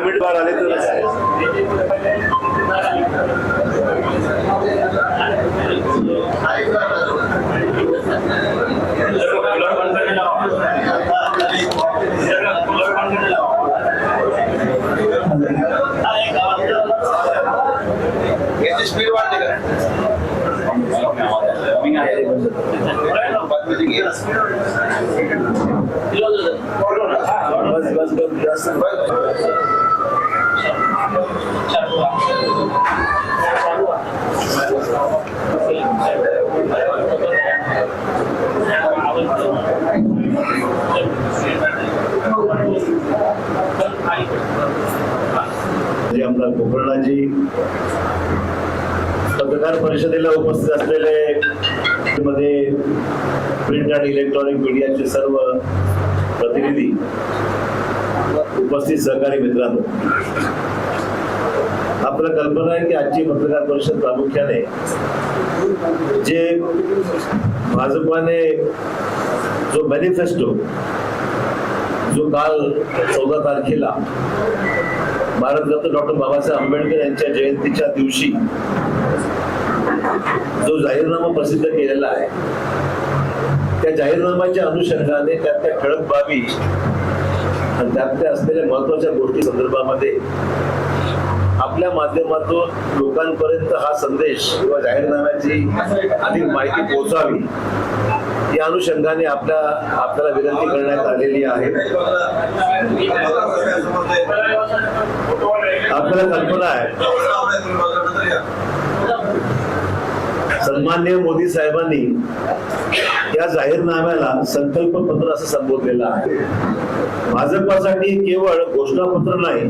Minute बाहेर आले तर जे पत्रकार परिषदेला उपस्थित असलेले मध्ये प्रिंट आणि इलेक्ट्रॉनिक मीडियाचे सर्व प्रतिनिधी उपस्थित सहकारी मित्रांनो. आपल्याला कल्पना आहे की आजची पत्रकार परिषद प्रामुख्याने जे भाजपाने जो मॅनिफेस्टो जो काल चौदा तारखेला भारतरत्न डॉक्टर बाबासाहेब आंबेडकर यांच्या जयंतीच्या दिवशी जो जाहीरनामा प्रसिद्ध केलेला आहे त्या जाहीरनाम्याच्या अनुषंगाने त्यातल्या ठळक बाबी आणि त्यातल्या असलेल्या महत्त्वाच्या गोष्टी संदर्भामध्ये आपल्या माध्यमातून लोकांपर्यंत हा संदेश किंवा जाहीरनाम्याची अधिक माहिती पोहोचावी या अनुषंगाने आपल्या आपल्याला विनंती करण्यात आलेली आहे. आपल्याला कल्पना आहे. सन्मान्य मोदी साहेबांनी या जाहीरनाम्याला संकल्प पत्र असं संबोधलेलं आहे. भाजपासाठी केवळ घोषणापत्र नाही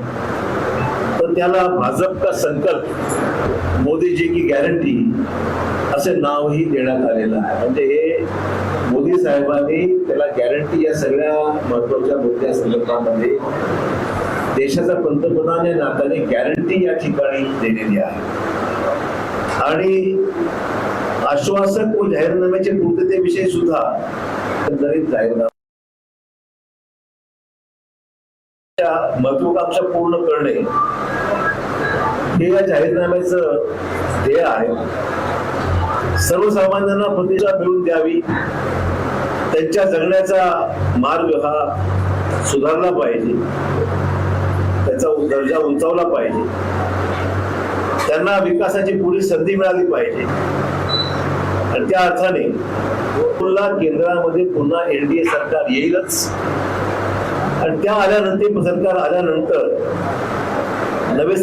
तर त्याला भाजप का संकल्प मोदीजी की गॅरंटी असे नावही देण्यात आलेलं आहे. म्हणजे हे मोदी साहेबांनी त्याला गॅरंटी या सगळ्या महत्त्वाच्या मुद्द्या संदर्भामध्ये देशाचा पंतप्रधान या नात्याने गॅरंटी या ठिकाणी दिलेली आहे आणि आश्वासक व जाहीरनाम्याचे पूर्ततेविषयी सुद्धा एकंदरीत जाहीरनामा महत्वाकांक्षा पूर्ण करणे हे या जाहीरनाम्याचं ध्येय आहे. सर्वसामान्यांना प्रतिष्ठा मिळून द्यावी. त्यांच्या जगण्याचा मार्ग हा सुधारला पाहिजे. दर्जा उंचावला पाहिजे. त्यांना विकासाची पुरी संधी मिळाली पाहिजे. आणि त्या अर्थाने पुन्हा केंद्रामध्ये पुन्हा एनडीए सरकार येईलच. आणि त्या आल्यानंतर सरकार आल्यानंतर नवे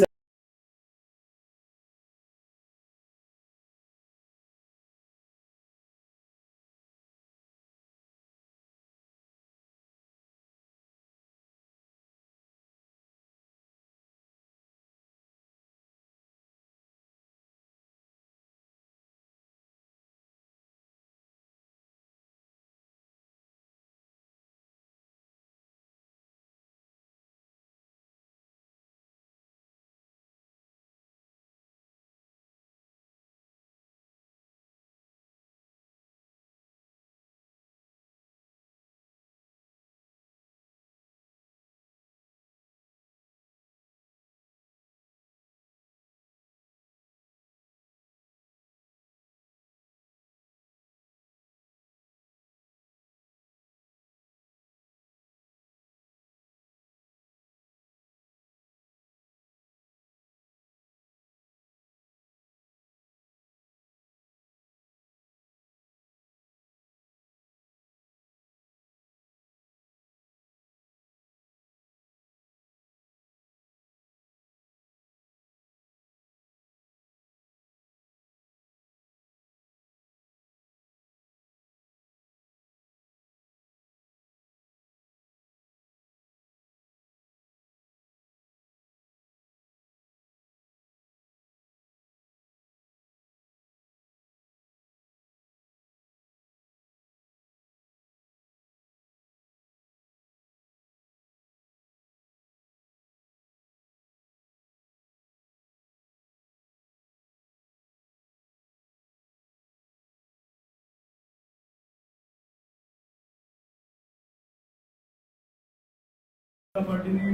पार्टीने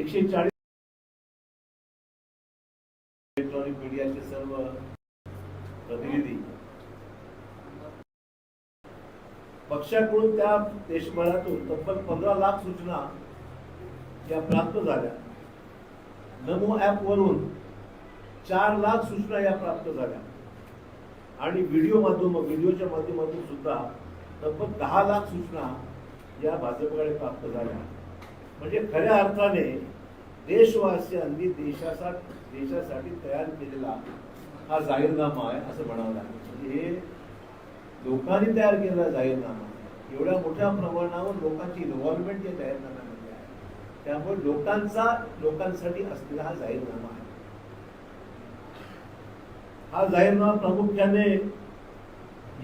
एकशे चाळीस इलेक्ट्रॉनिक मीडियाचे सर्व प्रतिनिधी पक्षाकडून त्या देशभरातून तब्बल पंधरा लाख सूचना या प्राप्त झाल्या. नमो ऍप वरून चार लाख सूचना या प्राप्त झाल्या. आणि व्हिडिओ माध्यम व्हिडिओच्या माध्यमातून सुद्धा तब्बल दहा लाख सूचना या भाजपकडे प्राप्त झाल्या. म्हणजे खऱ्या अर्थाने देशवासियांनी देशासाठी देशासाठी तयार केलेला हा जाहीरनामा आहे असं म्हणावं लागेल. म्हणजे हे लोकांनी तयार केलेला जाहीरनामा एवढ्या मोठ्या प्रमाणावर लोकांची इन्व्हॉल्वमेंट या जाहीरनाम्यामध्ये आहे. त्यामुळे लोकांचा लोकांसाठी असलेला हा जाहीरनामा आहे. हा जाहीरनामा प्रामुख्याने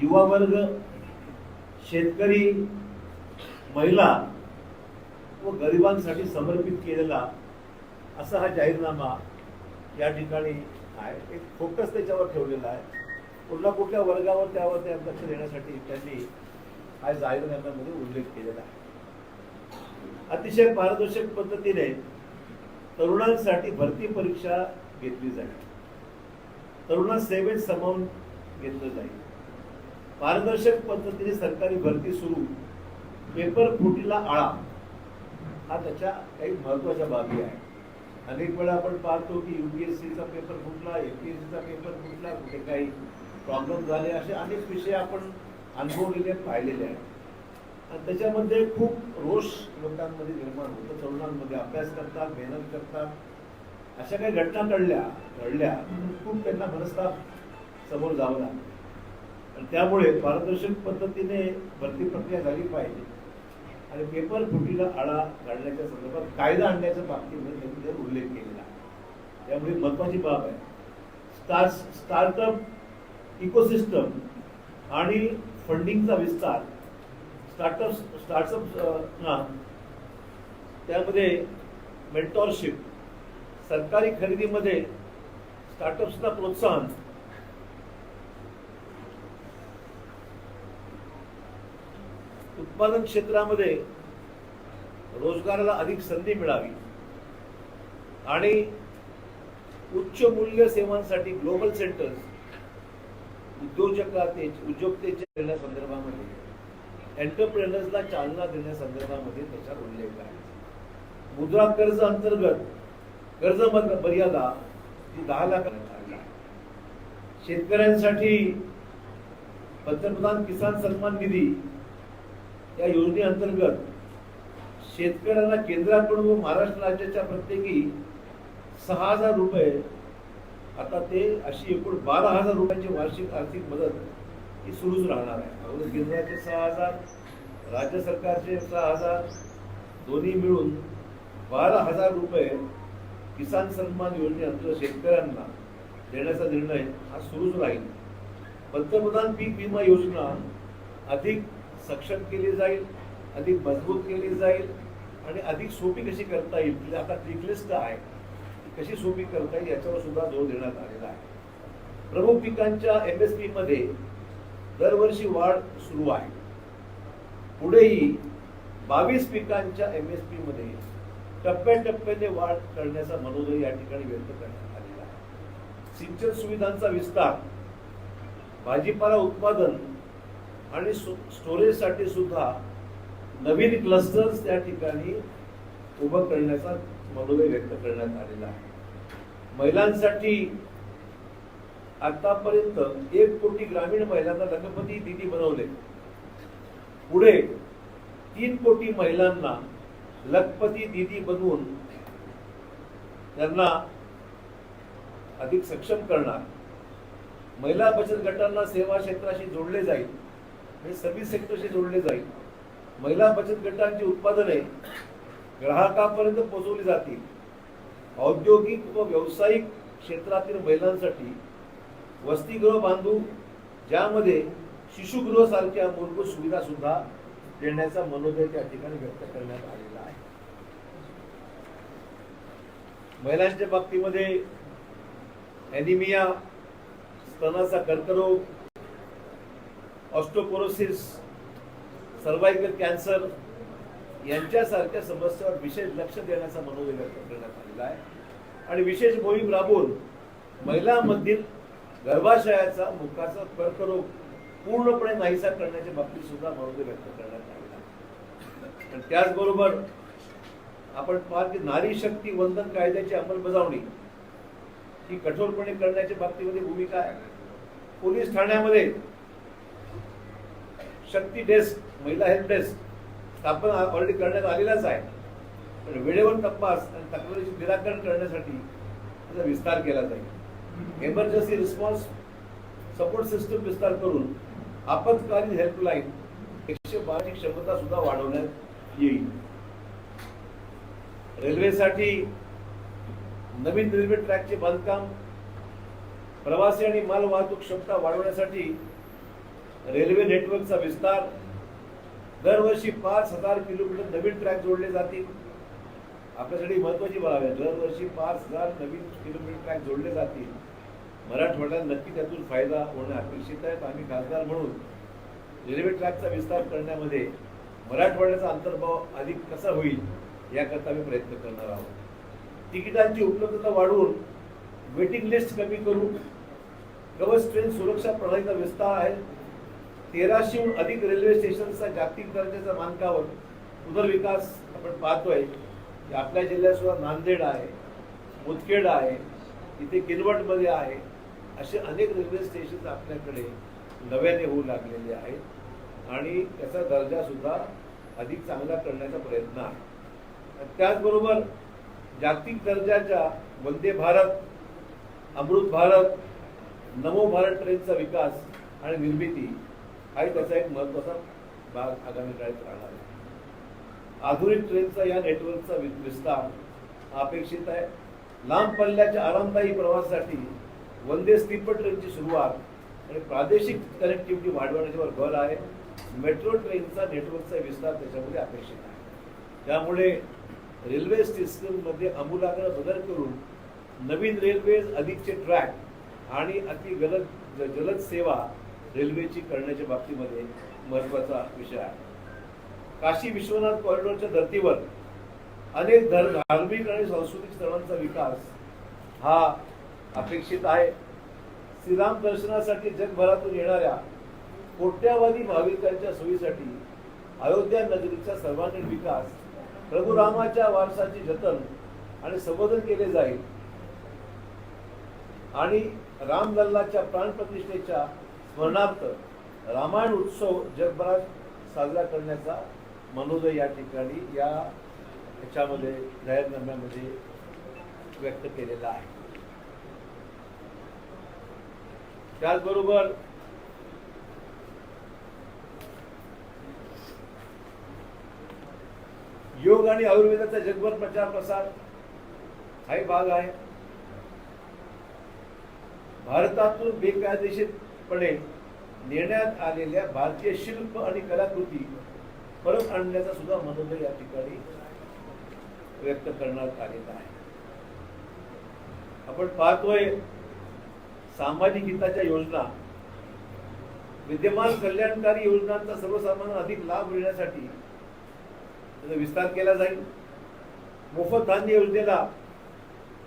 युवा वर्ग शेतकरी महिला व गरिबांसाठी समर्पित केलेला असा हा जाहीरनामा या ठिकाणी आहे. एक फोकस त्याच्यावर ठेवलेला आहे. कुठल्या कुठल्या वर्गावर त्यावर त्या लक्ष देण्यासाठी त्यांनी हा जाहीरनाम्यामध्ये उल्लेख केलेला आहे. अतिशय पारदर्शक पद्धतीने तरुणांसाठी भरती परीक्षा घेतली जाईल. तरुणां सेवेत सामावून घेतलं जाईल. पारदर्शक पद्धतीने सरकारी भरती सुरू. पेपर फुटीला आळा. हा त्याच्या काही महत्त्वाच्या बाबी आहे अनेक वेळा आपण पाहतो की यू पी एस सीचा पेपर फुटला सीचा पेपर फुटला कुठे काही प्रॉब्लेम झाले असे अनेक विषय आपण अनुभवलेले पाहिलेले आहेत. आणि त्याच्यामध्ये खूप रोष लोकांमध्ये निर्माण होतो तरुणांमध्ये अभ्यास करतात मेहनत करतात. अशा काही घटना घडल्या घडल्या खूप त्यांना मनस्ताप समोर जावं लागतं आणि त्यामुळे पारदर्शक पद्धतीने भरती प्रक्रिया झाली पाहिजे. आणि पेपर फुटीला आळा घालण्याच्या संदर्भात कायदा आणण्याच्या बाबतीमध्ये त्यांनी जर उल्लेख केलेला आहे. त्यामुळे महत्वाची बाब आहे. स्टार्ट स्टार्टअप इकोसिस्टम आणि फंडिंगचा विस्तार स्टार्टअप स्टार्टअप ना त्यामध्ये मेंटॉरशिप सरकारी खरेदीमध्ये स्टार्टअप्सना प्रोत्साहन उत्पादन क्षेत्रामध्ये रोजगाराला अधिक संधी मिळावी आणि उच्च मूल्य सेवांसाठी ग्लोबल सेंटर्स उद्योजकाते उद्योजकतेच्या देण्यासंदर्भामध्ये एंटरप्रेनर्सला चालना देण्यासंदर्भामध्ये त्याच्यात उल्लेख आहे मुद्रा कर्ज अंतर्गत कर्ज मर्यादा ही दहा लाख आहे. शेतकऱ्यांसाठी पंतप्रधान किसान सन्मान निधी या योजनेअंतर्गत शेतकऱ्यांना केंद्राकडून व महाराष्ट्र राज्याच्या प्रत्येकी सहा हजार रुपये आता ते अशी एकूण बारा हजार रुपयांची वार्षिक आर्थिक मदत ही सुरूच राहणार आहे. अगोदर केंद्राचे सहा हजार राज्य सरकारचे सहा हजार दोन्ही मिळून बारा हजार रुपये किसान सन्मान योजनेअंतर्गत शेतकऱ्यांना देण्याचा निर्णय हा सुरूच राहील. पंतप्रधान पीक विमा योजना अधिक सक्षम केली जाईल अधिक मजबूत केली जाईल आणि अधिक सोपी कशी करता येईल? म्हणजे आता क्लिकलिस्ट आहे. ती कशी सोपी करता येईल याच्यावर सुद्धा जोर देण्यात आलेला आहे. प्रमुख पिकांच्या एम एस पीमध्ये दरवर्षी वाढ सुरू आहे. पुढेही बावीस पिकांच्या एम एस पीमध्ये टप्प्याटप्प्याने वाढ करण्याचा मनोदय या ठिकाणी व्यक्त करण्यात आलेला आहे. सिंचन सुविधांचा विस्तार भाजीपाला उत्पादन आणि स्टोरेजसाठी सुद्धा नवीन क्लस्टर्स त्या ठिकाणी उभं करण्याचा मनोदय व्यक्त करण्यात आलेला आहे. महिलांसाठी आतापर्यंत एक कोटी ग्रामीण महिलांना लखपती दिदी बनवले. पुढे तीन कोटी महिलांना लखपती दिदी बनवून त्यांना अधिक सक्षम करणार. महिला बचत गटांना सेवा क्षेत्राशी जोडले जाईल. हे सर्व्हिस सेक्टरशी जोडले जाईल. महिला बचत गटांची उत्पादने ग्राहकापर्यंत पोहोचवली जातील. औद्योगिक व व्यावसायिक क्षेत्रातील महिलांसाठी वसतिगृह बांधू ज्यामध्ये शिशुगृह सारख्या मूलभूत सुविधा सुद्धा देण्याचा मनोदय त्या ठिकाणी व्यक्त करण्यात आलेला आहे. महिलांच्या बाबतीमध्ये अॅनिमिया स्तनाचा कर्करोग ऑस्टोपोरोसिस सर्वायकल कॅन्सर यांच्यासारख्या समस्यावर विशेष लक्ष देण्याचा मनोदय व्यक्त करण्यात आलेला आहे. आणि विशेष मोहीम राबवून महिलांमधील गर्भाशयाचा मुखाचा कर्करोग पूर्णपणे नाहीसा करण्याच्या बाबतीत सुद्धा मनोदय व्यक्त करण्यात आलेला आहे. आणि त्याचबरोबर आपण पाहत की नारी शक्ती वंदन कायद्याची अंमलबजावणी ही कठोरपणे करण्याच्या बाबतीमध्ये भूमिका आहे. पोलीस ठाण्यामध्ये शक्ती डेस्क महिला हेल्प डेस्क स्थापन ऑलरेडी करण्यात आलेलाच आहे. पण वेळेवर तपास आणि तक्रारीचे निराकरण करण्यासाठी त्याचा विस्तार केला जाईल. एमर्जन्सी रिस्पॉन्स सपोर्ट सिस्टम विस्तार करून आपत्कालीन हेल्पलाईन एकशे बाराची क्षमता सुद्धा वाढवण्यात येईल. रेल्वेसाठी नवीन रेल्वे ट्रॅकचे बांधकाम प्रवासी आणि माल वाहतूक क्षमता वाढवण्यासाठी रेल्वे नेटवर्कचा विस्तार. दरवर्षी पाच हजार किलोमीटर नवीन ट्रॅक जोडले जातील. आपल्यासाठी महत्वाची बाब आहे दरवर्षी पाच हजार नवीन किलोमीटर ट्रॅक जोडले जातील. मराठवाड्यात नक्की त्यातून फायदा होणं अपेक्षित आहे. आम्ही खासदार म्हणून रेल्वे ट्रॅकचा विस्तार करण्यामध्ये मराठवाड्याचा अंतर्भाव अधिक कसा होईल याकरता आम्ही प्रयत्न करणार आहोत. तिकिटांची उपलब्धता वाढवून वेटिंग लिस्ट कमी करू कवच ट्रेन सुरक्षा प्रणालीचा विस्तार आहे. तेराशेहून अधिक रेल्वे स्टेशनचा जागतिक दर्जाच्या मानकावर पुनर्विकास आपण पाहतोय. की आपल्या जिल्ह्यात सुद्धा नांदेड आहे मुदखेड आहे इथे किनवटमध्ये आहे. असे अनेक रेल्वे स्टेशन आपल्याकडे नव्याने होऊ लागलेले आहेत. आणि त्याचा दर्जासुद्धा अधिक चांगला करण्याचा प्रयत्न आहे. त्याचबरोबर जागतिक दर्जाच्या वंदे भारत अमृत भारत नमो भारत ट्रेनचा विकास आणि निर्मिती हाही त्याचा एक महत्त्वाचा भाग आगामी काळात राहणार आहे. आधुनिक ट्रेनचा या नेटवर्कचा वि- विस्तार अपेक्षित आहे. लांब पल्ल्याच्या आरामदायी प्रवासासाठी वंदे स्लीपर ट्रेनची सुरुवात आणि प्रादेशिक कनेक्टिव्हिटी वाढवण्याच्यावर भर आहे. मेट्रो ट्रेनचा नेटवर्कचा विस्तार त्याच्यामध्ये अपेक्षित आहे. त्यामुळे रेल्वे सिस्टममध्ये अमूलाग्र बदल करून नवीन रेल्वेज अधिकचे ट्रॅक आणि अति गलत जलद सेवा रेल्वेची करण्याच्या बाबतीमध्ये महत्त्वाचा विषय आहे. काशी विश्वनाथ कॉरिडॉरच्या धर्तीवर अनेक धर धार्मिक आणि सांस्कृतिक स्थळांचा विकास हा अपेक्षित आहे. श्रीराम दर्शनासाठी जगभरातून येणाऱ्या कोट्यावधी भाविकांच्या सोयीसाठी अयोध्या नगरीचा सर्वांगीण विकास प्रभू रामाच्या वारसाचे जतन आणि संबोधन केले जाईल. आणि रामलल्लाच्या प्राणप्रतिष्ठेच्या स्मरणार्थ रामायण उत्सव जगभरात साजरा करण्याचा मनोदय या ठिकाणी या ह्याच्यामध्ये जाहीरनाम्यामध्ये व्यक्त केलेला आहे. त्याचबरोबर योग आणि आयुर्वेदाचा जगभर प्रचार प्रसार हाही भाग आहे. भारतातून बेकायदेशीर बेकायदेशीरपणे नेण्यात आलेल्या भारतीय शिल्प आणि कलाकृती परत आणण्याचा सुद्धा मनोदय या ठिकाणी व्यक्त करण्यात आलेला आहे. आपण पाहतोय सामाजिक हिताच्या योजना विद्यमान कल्याणकारी योजनांचा सर्वसामान्य अधिक लाभ मिळण्यासाठी त्याचा विस्तार केला जाईल. मोफत धान्य योजनेला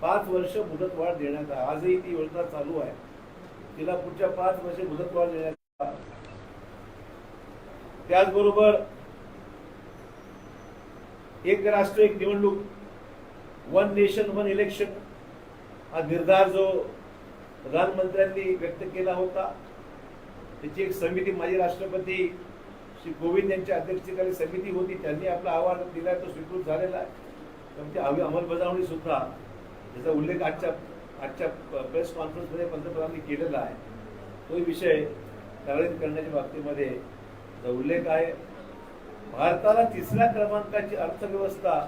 पाच वर्ष मुदतवाढ देण्यात आजही ती योजना चालू आहे. तिला पुढच्या पाच वर्षे मुदतवाढ देण्यात त्याचबरोबर एक राष्ट्र एक निवडणूक वन नेशन वन इलेक्शन हा निर्धार जो प्रधानमंत्र्यांनी व्यक्त केला होता त्याची एक समिती माजी राष्ट्रपती श्री कोविंद यांच्या अध्यक्षतेखाली समिती होती त्यांनी आपला अहवाल दिलाय तो स्वीकृत झालेला आहे. पण ती अंमलबजावणी सुद्धा त्याचा उल्लेख आजच्या आजच्या प्रेस कॉन्फरन्समध्ये पंतप्रधानांनी केलेला आहे. तो विषय तयारीत करण्याच्या बाबतीमध्ये उल्लेख आहे. भारताला तिसऱ्या क्रमांकाची अर्थव्यवस्था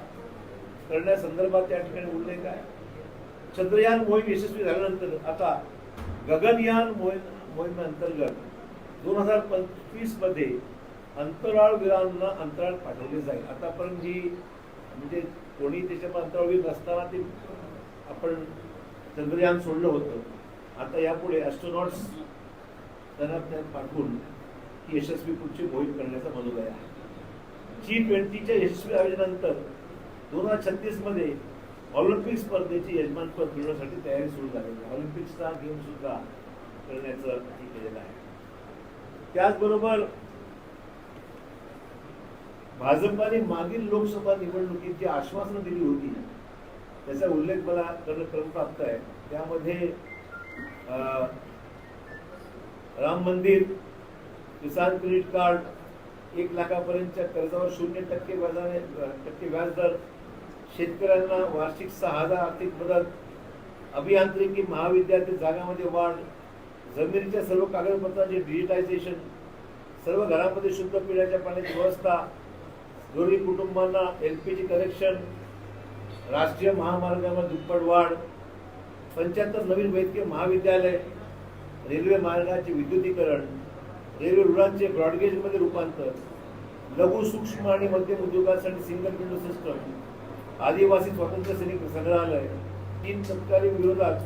करण्यासंदर्भात त्या ठिकाणी उल्लेख आहे. चंद्रयान मोहीम यशस्वी झाल्यानंतर आता गगनयान मोहीम मोहिमेअंतर्गत दोन हजार पंचवीसमध्ये अंतराळवीरांना अंतराळ पाठवले जाईल. आतापर्यंत जी म्हणजे कोणी त्याच्यामध्ये अंतराळवीर नसताना ते आपण चंद्रयान सोडलं होतं. आता यापुढे ॲस्ट्रोनॉट्स त्यांना त्यात पाठवून ही यशस्वी पुढची मोहीम करण्याचा मनोदय आहे. जी ट्वेंटीच्या यशस्वी आयोजनानंतर दोन हजार छत्तीसमध्ये ऑलिम्पिक स्पर्धेचे यजमानपद मिळवण्यासाठी तयारी सुरू झालेली ऑलिम्पिक्सचा गेम सुद्धा करण्याचं हे केलेलं आहे. त्याचबरोबर भाजपाने मागील लोकसभा निवडणुकीत जी आश्वासनं दिली होती. त्याचा उल्लेख मला करणं क्रमप्राप्त आहे. त्यामध्ये राम मंदिर किसान क्रेडिट कार्ड एक लाखापर्यंतच्या कर्जावर शून्य टक्के व्याजाने टक्के व्याजदर शेतकऱ्यांना वार्षिक सहा हजार आर्थिक मदत अभियांत्रिकी महाविद्यालय जागामध्ये वाढ जमिनीच्या सर्व कागदपत्रांचे डिजिटायझेशन सर्व घरामध्ये शुद्ध पिण्याच्या पाण्याची व्यवस्था गरीब कुटुंबांना एल पी जी कनेक्शन राष्ट्रीय महामार्गामध्ये दुप्पट वाढ पंच्याहत्तर नवीन वैद्यकीय महाविद्यालय रेल्वे मार्गाचे विद्युतीकरण रेल्वे रुळांचे ब्रॉडगेजमध्ये रूपांतर लघु सूक्ष्म आणि मध्यम उद्योगासाठी सिंगल विंडो सिस्टम आदिवासी स्वातंत्र्य सैनिक संग्रहालय तीन तत्कालीन विरोधात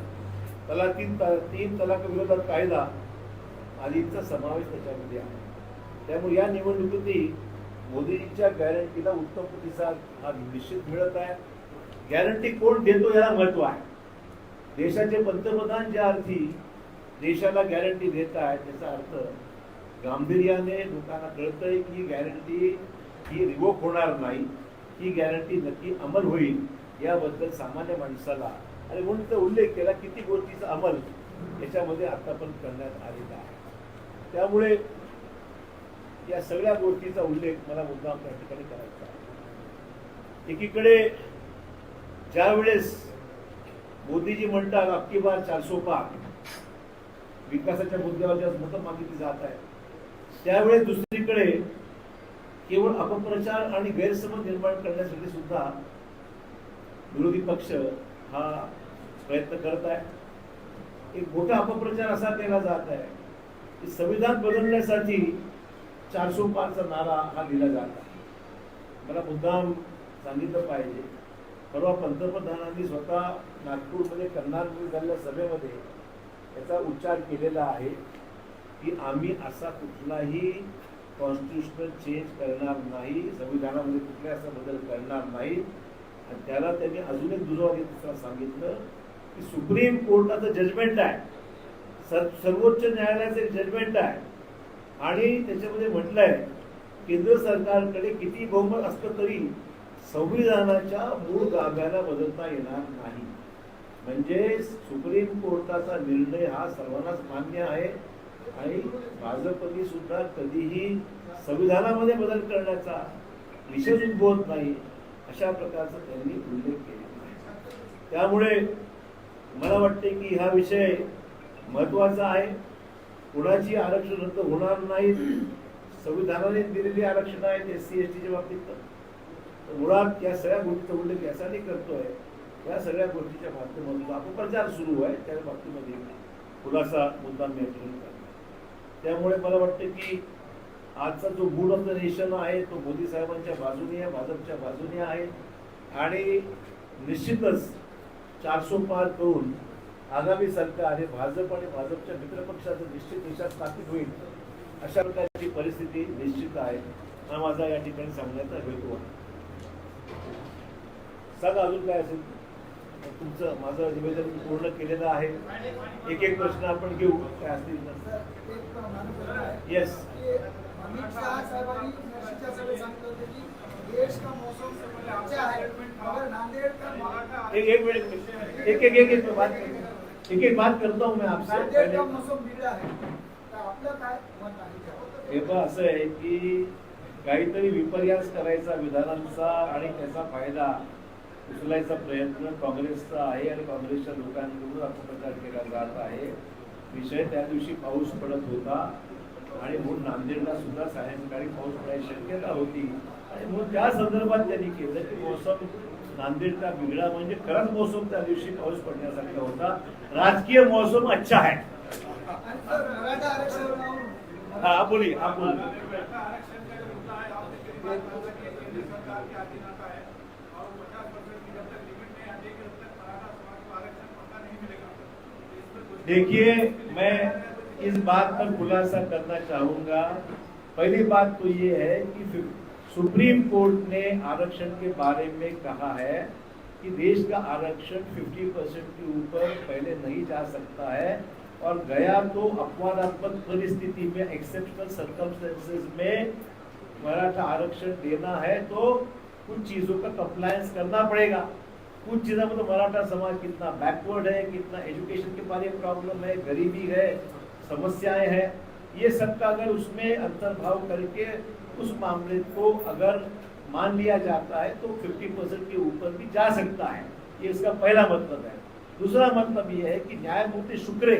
तला तीन त- तीन तलाक विरोधात कायदा आदींचा समावेश त्याच्यामध्ये आहे. त्यामुळे या निवडणुकीतही मोदीजींच्या गॅरंटीला उत्तम प्रतिसाद हा निश्चित मिळत आहे. गॅरंटी कोण देतो याला महत्त्व आहे. देशाचे पंतप्रधान ज्या अर्थी देशाला गॅरंटी देत आहेत त्याचा अर्थ गांभीर्याने लोकांना कळतंय की गॅरंटी ही रिवोक होणार नाही ही गॅरंटी नक्की अंमल होईल याबद्दल सामान्य माणसाला आणि म्हणून उल्लेख केला किती गोष्टीचा अंमल याच्यामध्ये आतापर्यंत करण्यात आलेला आहे. त्यामुळे या सगळ्या गोष्टीचा उल्लेख मला मुद्दाम त्या ठिकाणी करायचा आहे. एकीकडे ज्या वेळेस मोदीजी म्हणतात अबकी बार चारसो पार. विकासाच्या मुद्द्यावर ज्या मतं मागितली जात आहे त्यावेळेस दुसरीकडे केवळ अपप्रचार आणि गैरसमज निर्माण करण्यासाठी सुद्धा विरोधी पक्ष हा प्रयत्न करत आहे एक मोठा अपप्रचार असा केला जात आहे की संविधान बदलण्यासाठी चारशे पाचचा नारा हा दिला जात आहे. मला मुद्दाम सांगितलं पाहिजे. परवा पंतप्रधानांनी स्वतः नागपूरमध्ये कन्नारमध्ये झालेल्या सभेमध्ये याचा उच्चार केलेला आहे की आम्ही असा कुठलाही कॉन्स्टिट्युशनल चेंज करणार नाही संविधानामध्ये कुठलाही असा बदल करणार नाही. आणि त्याला त्यांनी अजून एक दुजोरा सांगितलं की सुप्रीम कोर्टाचं जजमेंट आहे. सर सर्वोच्च न्यायालयाचं एक जजमेंट आहे. आणि त्याच्यामध्ये म्हटलंय केंद्र सरकारकडे किती बहुमत असलं तरी संविधानाच्या मूळ गाभ्याला बदलता येणार नाही. म्हणजे सुप्रीम कोर्टाचा निर्णय हा सर्वांनाच मान्य आहे. आणि भाजपनी सुद्धा कधीही संविधानामध्ये बदल करण्याचा विषय उद्भवत नाही अशा प्रकारचा त्यांनी उल्लेख केला आहे. त्यामुळे मला वाटते की हा विषय महत्त्वाचा आहे. कुणाची आरक्षण रद्द होणार नाही संविधानाने दिलेली आरक्षण आहेत एस सी एस टीच्या बाबतीत मुळात या सगळ्या गोष्टीचा उल्लेख यासाठी करतोय. या सगळ्या गोष्टीच्या माध्यमातून अपप्रचार सुरू आहे त्या बाबतीमध्ये खुलासा मुद्दा मी त्यामुळे मला वाटतं की आजचा जो मूड ऑफ द नेशन आहे तो मोदी साहेबांच्या बाजूने आहे भाजपच्या बाजूने आहे. आणि निश्चितच चारसो पार करून आगामी सरकार हे भाजप आणि भाजपच्या मित्रपक्षाचं निश्चित देशात स्थापित होईल अशा प्रकारची परिस्थिती निश्चित आहे. हा माझा या ठिकाणी सांगण्याचा हेतू आहे. सांगा अजून काय असेल? तुमचं माझं निवेदन पूर्ण केलेलं आहे. एक एक प्रश्न आपण घेऊ. काय असतील? येस एक एक मिनट एक एक एक बात एक एक बात करता हूँ मैं आपसे है तर असं आहे की काहीतरी विपर्यास करायचा विधानांचा आणि त्याचा फायदा उचलायचा प्रयत्न काँग्रेसचा आहे आणि काँग्रेसच्या लोकांकडून अपप्रचार केला जात आहे. विषय त्या दिवशी पाऊस पडत होता आणि म्हणून नांदेडला सुद्धा सायंकाळी पाऊस पडायची शक्यता होती. आणि म्हणून त्या संदर्भात त्यांनी केलं की मोसम नांदेडचा बिघडा म्हणजे खरंच मोसम त्या दिवशी पाऊस पडण्यासारखा होता. राजकीय मौसम अच्छा है सर मराठा आरक्षणावर हा बोलिए देखिए, मैं इस बात पर खुलासा करना चाहूँगा। पहली बात तो ये है कि सुप्रीम कोर्ट ने आरक्षण के बारे में कहा है कि देश का आरक्षण 50 परसेंट के ऊपर पहले नहीं जा सकता है और गया तो अपवादात्मक परिस्थिति में एक्सेप्शनल सर्कमस्टेंसेस में मराठा आरक्षण देना है तो कुछ चीज़ों का कंप्लायंस करना पड़ेगा। कुछ चीज़ों में तो मराठा समाज कितना बैकवर्ड है, कितना एजुकेशन के बारे में प्रॉब्लम है, गरीबी है, समस्याएँ हैं। ये सब का अगर उसमें अंतर्भाव करके उस मामले को अगर मान लिया जाता है तो 50 परसेंट के ऊपर भी जा सकता है। ये इसका पहला मतलब है। दूसरा मतलब ये है कि न्यायमूर्ति शुक्रे,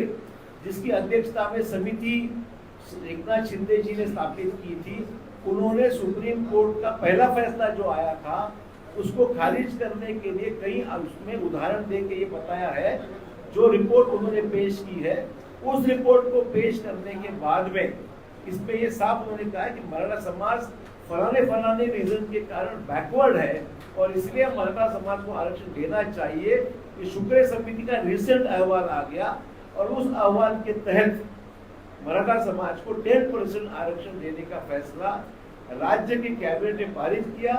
जिसकी अध्यक्षता में समिति एकनाथ शिंदे जी ने स्थापित की थी, उन्होंने सुप्रीम कोर्ट का पहला फैसला जो आया था उसको खारिज करने के लिए कई उसमें उदाहरण दे के ये बताया है, जो रिपोर्ट उन्होंने पेश की है, उस रिपोर्ट को पेश करने के बाद में इसमें ये साफ़ उन्होंने कहा है कि मराठा समाज फलाने फलाने रीजन के कारण बैकवर्ड है और इसलिए मराठा समाज को आरक्षण देना चाहिए ये शुक्र समिति का रिसेंट अहवाल आ गया और उस अहवाल के तहत मराठा समाज को 10 परसेंट आरक्षण देने का फैसला राज्य की कैबिनेट ने पारित किया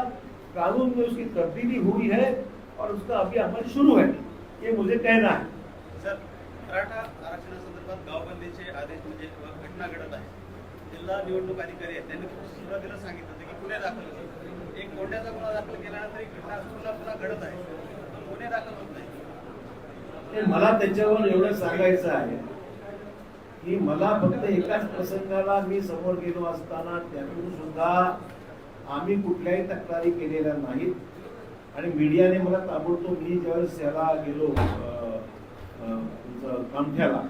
कानून में उसकी तब्दीली हुई है और उसका अभी अमल शुरू है। ये मुझे कहना है। सर मराठा आरक्षणासंदर्भात गावबंदीचे आदेश म्हणजे घटना घडत आहे. जिल्हा निवडणूक अधिकारी आहेत. त्यांनी सुरुवातीला सांगितलं होतं की गुन्हे दाखल होते एक कोंड्याचा गुन्हा दाखल केल्यानंतर एक घटना पुन्हा पुन्हा घडत आहे. पण गुन्हे दाखल होत नाही. मला त्याच्यावर एवढं सांगायचं आहे की मला फक्त एकाच प्रसंगाला मी समोर गेलो असताना त्यातून सुद्धा आम्ही कुठल्याही तक्रारी केलेल्या नाहीत. आणि मीडियाने मला ताबडतोब मी ज्यावेळेस याला गेलो तुमचं कामठ्याला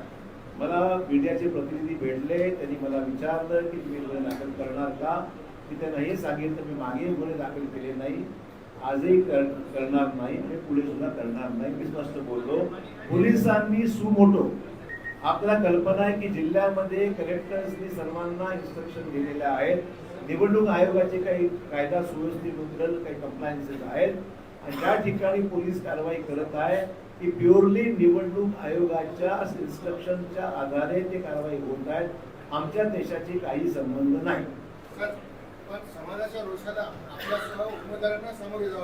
मला मीडियाचे प्रतिनिधी भेटले. त्यांनी मला विचारलं की तुम्ही गुन्हे दाखल करणार का? की त्यांना हे सांगितलं मी मागे गुन्हे दाखल केले नाही. आजही कर, करणार नाही आणि पुढे सुद्धा करणार नाही. मी स्पष्ट बोललो. पोलिसांनी सुमोटो आपल्याला कल्पना आहे की जिल्ह्यामध्ये कलेक्टर्सनी सर्वांना इन्स्ट्रक्शन दिलेले आहेत. निवडणूक आयोगाचे काही कायदा सुव्यवस्थेबद्दल काही कंप्लायन्सेस आहेत. आणि ज्या ठिकाणी पोलीस कारवाई करत आहे की प्युअरली निवडणूक आयोगाच्या इन्स्ट्रक्शनच्या आधारे ते कारवाई होत आहेत. आमच्या देशाची काही संबंध नाही.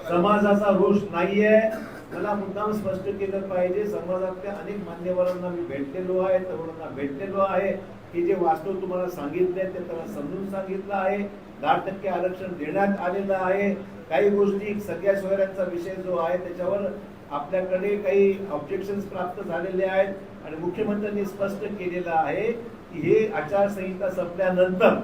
समाजाचा रोष नाहीये. मला मुद्दाम स्पष्ट केलं पाहिजे. समाजातल्या अनेक मान्यवरांना मी भेटलेलो आहे तरुणांना भेटलेलो आहे. हे जे वास्तव तुम्हाला सांगितले ते त्यांना समजून सांगितलं आहे. दहा टक्के आरक्षण देण्यात आलेलं आहे. काही गोष्टी सगळ्या सोयऱ्यांचा विषय जो आहे त्याच्यावर आपल्याकडे काही ऑब्जेक्शन प्राप्त झालेले आहेत. आणि मुख्यमंत्र्यांनी स्पष्ट केलेलं आहे की हे आचारसंहिता संपल्यानंतर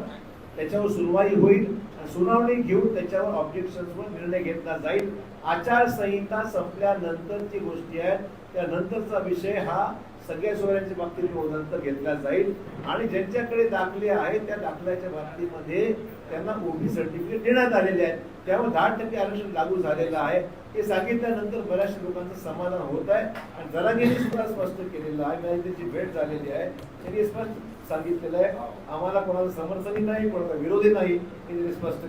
त्याच्यावर सुनवाई होईल. आणि सुनावणी घेऊन त्याच्यावर ऑब्जेक्शन्सवर निर्णय घेतला जाईल. आचारसंहिता संपल्यानंतरची गोष्टी आहेत. त्या नंतरचा विषय हा सगळ्या सोयऱ्यांच्या बाबतीत नंतर घेतला जाईल. आणि ज्यांच्याकडे दाखले आहेत त्या दाखल्याच्या बाबतीमध्ये त्यांना ओबी सर्टिफिकेट देण्यात आलेले आहेत त्यामुळे दहा टक्के आरक्षण लागू झालेलं आहे. हे सांगितल्यानंतर बऱ्याचशा लोकांचं समाधान होत आहे. आणि जरांगेने सुद्धा स्पष्ट केलेलं आहे. माझी त्याची भेट झालेली आहे. त्यांनी स्पष्ट सांगितलेलं आहे. आम्हाला कोणाला समर्थनही नाही कोणाला विरोधी नाही हे त्यांनी स्पष्ट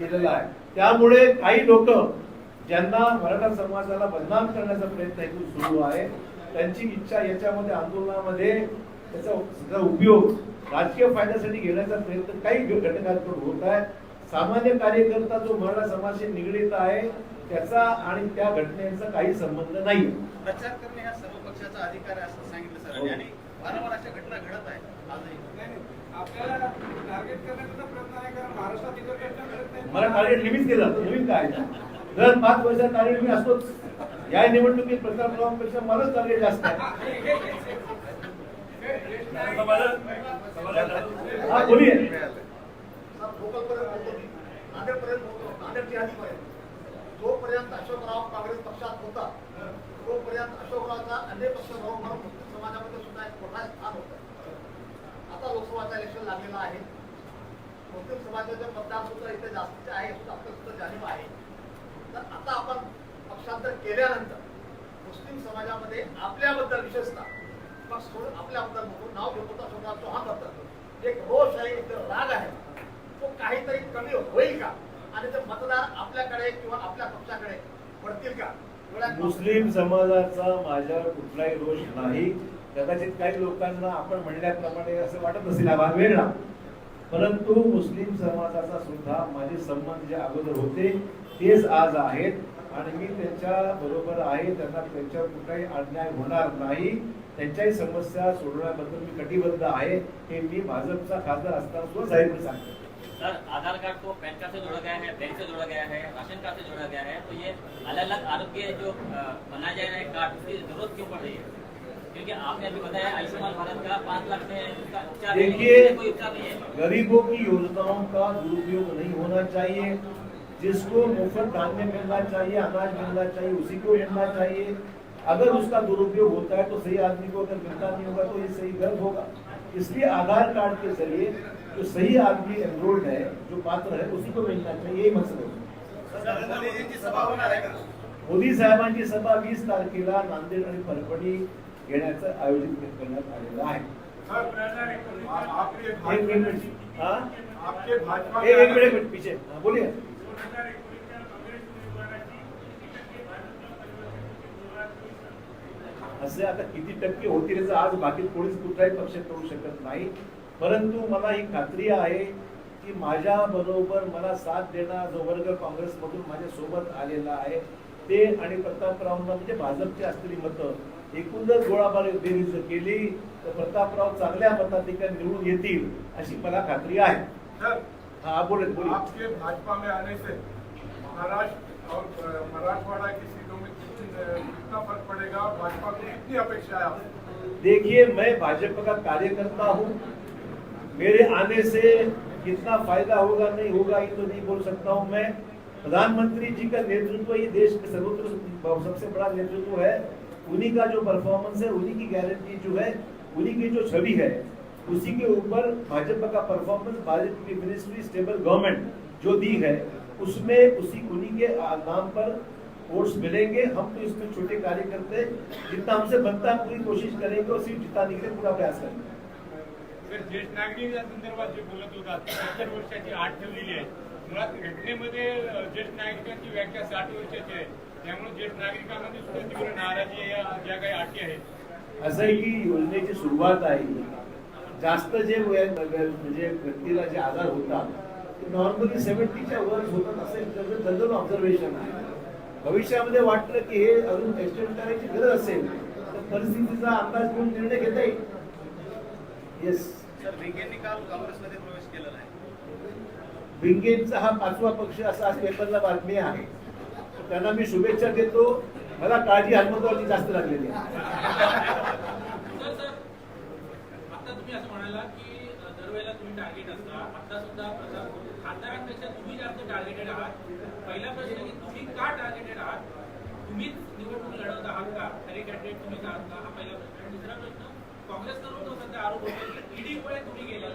केलेलं आहे. त्यामुळे काही लोक ज्यांना मराठा समाजाला बदनाम करण्याचा प्रयत्न इथून सुरू आहे त्यांची इच्छा याच्यामध्ये आंदोलनामध्ये त्याचा उपयोग राजकीय फायद्यासाठी घेण्याचा प्रयत्न काही घटकांकडून होत आहे. सामान्य कार्यकर्ता जो मराठा समाजाशी निगडीत आहे त्याचा आणि त्या घटनेचा काही संबंध नाही. प्रचार करणे हा सर्व पक्षाचा अधिकार आहे असं सांगितलं सर. हो. आणि वारंवार अशा घटना घडत आहेत. मला टार्गेट नेहमीच केलं. जातं नवीन काय? दर पाच वर्षात टार्गेट मी असतोच. या निवडणुकीत प्रचार प्रवाहापेक्षा मलाच टार्गेट जास्त आहे. हा बोलिये. जोपर्यंत अशोकराव काँग्रेस पक्षात होता तोपर्यंत अशोकरावचा अन्य पक्ष म्हणून मुस्लिम समाजामध्ये सुद्धा एक मोठा स्थान होता. लोकसभाचा इलेक्शन लागलेला आहे. मुस्लिम समाजाचे मतदार सुद्धा इथे जास्तीचे आहे आपलं सुद्धा जाणीव आहे. तर आता आपण पक्षांतर केल्यानंतर मुस्लिम समाजामध्ये आपल्याबद्दल विशेषतः पक्ष सोडून आपल्याबद्दल म्हणून नाव घेऊन होता अशोकराव चव्हाणबद्दल एक रोष आहे एक राग आहे. तो काहीतरी कमी होईल का? आणि ते मतदार आपल्याकडे किंवा आपल्या पक्षाकडे वळतील का? मुस्लिम समाजाचा माझ्यावर कुठलाही रोष नाही. कदाचित काही लोकांना आपण म्हणल्याप्रमाणे असं वाटत असेल हा भाग वेगळा परंतु मुस्लिम समाजाचा सुद्धा माझे संबंध जे अगोदर होते तेच आज आहेत. आणि मी त्यांच्या बरोबर आहे त्यांना त्यांच्यावर कुठलाही अन्याय होणार नाही. त्यांच्याही समस्या सोडवण्याबद्दल मी कटिबद्ध आहे. हे मी भाजपचा खासदार असताना सुद्धा जाहीरपणे सांगतो. सर आधार कार्ड को पैन कार्ड से जोड़ा गया है बैंक से जोड़ा गया है राशन कार्ड से जोड़ा गया है तो ये अलग अलग आरोग्य जो अ, बनाया जा कार्ड की जरूरत क्यों पड़ रही है? देखिए है गरीबों की योजनाओं का दुरुपयोग नहीं होना चाहिए। जिसको मुफ़्त धान्य मिलना चाहिए अनाज मिलना चाहिए उसी को मिलना चाहिए। अगर उसका दुरुपयोग होता है तो सही आदमी को अगर मिलता नहीं होगा तो ये सही गलत होगा। इसलिए आधार कार्ड के ज़रिए जो सही आदमी एनरोल्ड है जो पात्र है उसी को मिलना चाहिए यही मकसद है। का मोदी साहेबांची सभा वीस तारखेला नांदेड आणि परभणी घेण्याचं आयोजित करण्यात आलेलं आहे. आप- आपके एक भाजपा मिनिट? आपके भाजपा एक एक मिनिट एक मिनिट पीछे बोलिए असे आता किती टक्के होतील याचं आज बाकी कोणीच कुठलाही पक्ष करू शकत नाही. परंतु मला ही खात्री आहे की माझ्या बरोबर मला साथ देणारा जो वर्ग काँग्रेसमधून माझ्या सोबत आलेला आहे ते आणि प्रतापरावांना म्हणजे भाजपची असलेली मतं एकूण जर गोळाबार बेरीज केली तर प्रतापराव चांगल्या मताधिकारी निवडून येतील अशी मला खात्री आहे. सर हा बोले बोलिए आपके भाजपा में आने से महाराष्ट्र और मराठवाड़ा की सीटों में कितना फ़र्क पड़ेगा और भाजपा को कितनी अपेक्षा है? देखिए मैं भाजपा का कार्यकर्ता हूँ। मेरे आने से कितना फ़ायदा होगा नहीं होगा ये तो नहीं बोल सकता हूँ मैं। प्रधानमंत्री जी का नेतृत्व ये देश के सर्वोत्तर सबसे बड़ा नेतृत्व है। उन्हीं का जो परफॉर्मेंस है, उन्हीं की गारंटी जो है, उन्हीं की जो छवि है, उसी के ऊपर भाजपा का परफॉर्मेंस भाजपा की मिनिस्ट्री स्टेबल गवर्नमेंट जो दी है, उसमें उसी, उन्हीं के नाम पर वोट्स मिलेंगे। हम तो इसमें छोटे कार्यकर्ते, जितना हमसे बनता है, पूरी कोशिश करेंगे और सीट जिताने के लिए पूरा प्रयास करेंगे। ज्येष्ठ नागरिक वर्षाची आठ ठेवलेली आहे. मुळात घटनेमध्ये ज्येष्ठ व्याख्या साठ वर्षाची आहे. त्यामुळे ज्येष्ठ नागरिकांमध्ये सुद्धा तीव्र नाराजी आहे, या ज्या काही अटी आहेत. असं आहे की योजनेची सुरुवात आहे. जास्त जे म्हणजे व्यक्तीला जे आजार होतात नॉर्मली सेव्हन्टीच्या वर होतात असं एक त्याचं जनरल ऑब्झर्वेशन आहे. भविष्यामध्ये वाटलं की हे अजून एक्सटेंड करायची गरज असेल तर परिस्थितीचा अंदाज घेऊन निर्णय घेता येईल. येस काल काँग्रेसमध्ये प्रवेश केलेला आहे. भिंगेंचा हा पाचवा पक्ष असा आज पेपरला बातमी आहे. त्यांना मी शुभेच्छा देतो. मला काळजी हनुमंतरावची जास्त लागलेली आहे.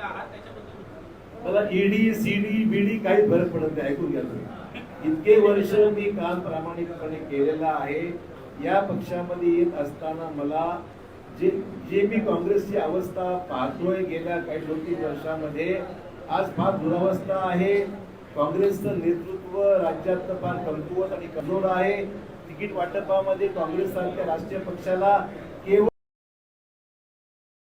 हा मला ईडी सीडी बीडी काही फरक पडत नाही. ऐकून घ्या तुम्ही. इतके वर्ष मी काम प्रामाणिकपणे केलेलं आहे. या पक्षामध्ये येत असताना मला जे जे मी काँग्रेसची अवस्था पाहतोय गेल्या काही दोन तीन वर्षामध्ये आज फार दुरावस्था आहे. काँग्रेसचं नेतृत्व राज्यात फार कमकुवत आणि कमजोर आहे. तिकीट वाटपामध्ये काँग्रेस सारख्या राष्ट्रीय पक्षाला